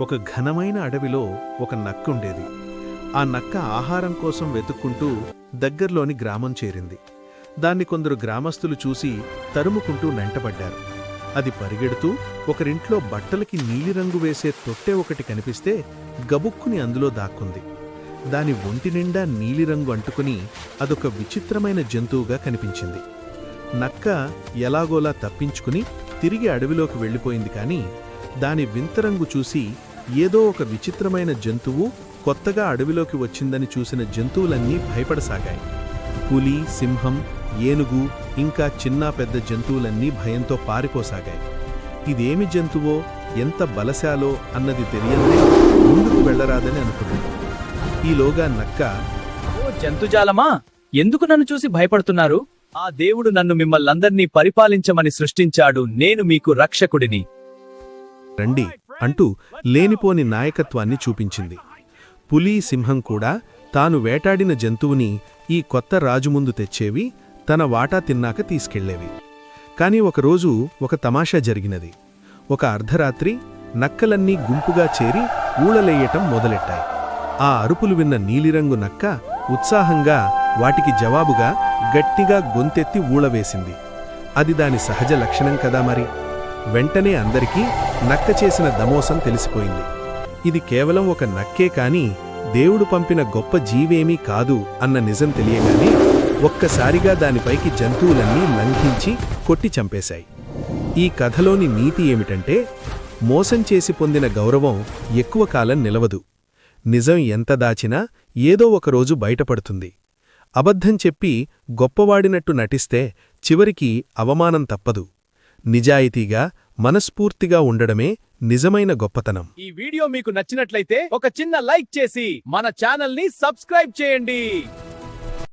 ఒక ఘనమైన అడవిలో ఒక నక్క ఉండేది ఆ నక్క ఆహారం కోసం వెతుక్కుంటూ దగ్గర్లోని గ్రామం చేరింది. దాన్ని కొందరు గ్రామస్తులు చూసి తరుముకుంటూ నెంటబడ్డారు. అది పరిగెడుతూ ఒకరింట్లో బట్టలకి నీలిరంగు వేసే తొట్టె ఒకటి కనిపిస్తే గబుక్కుని అందులో దాక్కుంది. దాని ఒంటి నిండా నీలిరంగు అంటుకుని అదొక విచిత్రమైన జంతువుగా కనిపించింది. నక్క ఎలాగోలా తప్పించుకుని తిరిగి అడవిలోకి వెళ్ళిపోయింది కాని దాని వింతరంగు చూసి ఏదో ఒక విచిత్రమైన జంతువు కొత్తగా అడవిలోకి వచ్చిందని చూసిన జంతువులన్నీ భయపడసాగాయి. పులి సింహం ఏనుగు ఇంకా చిన్న పెద్ద జంతువులన్నీ భయంతో పారిపోసాగాయి. ఇదేమి జంతువో ఎంత బలశాలో అన్నది తెలియదే ముందుకు వెళ్ళరాదని అనుకుంది ఈలోగా నక్క ఓ జంతుజాలమా? ఎందుకు నన్ను చూసి భయపడుతున్నారు? ఆ దేవుడు నన్ను మిమ్మల్నందర్నీ పరిపాలించమని సృష్టించాడు నేను మీకు రక్షకుడిని. రండి అంటూ లేనిపోని నాయకత్వాన్ని చూపించింది. పులి సింహం కూడా తాను వేటాడిన జంతువుని ఈ కొత్త రాజు ముందు తెచ్చేవి తన వాటా తిన్నాక తీసుకెళ్ళేవి. కాని ఒకరోజు ఒక తమాషా జరిగినది. ఒక అర్ధరాత్రి నక్కలన్నీ గుంపుగా చేరి ఊళలేయటం మొదలెట్టాయి. ఆ అరుపులు విన్న నీలిరంగు నక్క ఉత్సాహంగా వాటికి జవాబుగా గట్టిగా గొంతెత్తి ఊళవేసింది అది దాని సహజ లక్షణం కదా మరి? వెంటనే అందరికీ నక్క చేసిన దమోసం తెలిసిపోయింది. ఇది కేవలం ఒక నక్కే కాని దేవుడు పంపిన గొప్ప జీవేమీ కాదు అన్న నిజం తెలియగానే ఒక్కసారిగా దానిపైకి జంతువులన్నీ లంఘించి కొట్టి చంపేశాయి. ఈ కథలోని నీతి ఏమిటంటే మోసం చేసి పొందిన గౌరవం ఎక్కువ కాలం నిలవదు. నిజం ఎంత దాచినా ఏదో ఒకరోజు బయటపడుతుంది. అబద్ధం చెప్పి గొప్పవాడినట్టు నటిస్తే చివరికి అవమానం తప్పదు. నిజాయితీగా మనస్ఫూర్తిగా ఉండడమే నిజమైన గొప్పతనం. ఈ వీడియో మీకు నచ్చినట్లయితే ఒక చిన్న లైక్ చేసి మన ఛానల్ని సబ్స్క్రైబ్ చేయండి.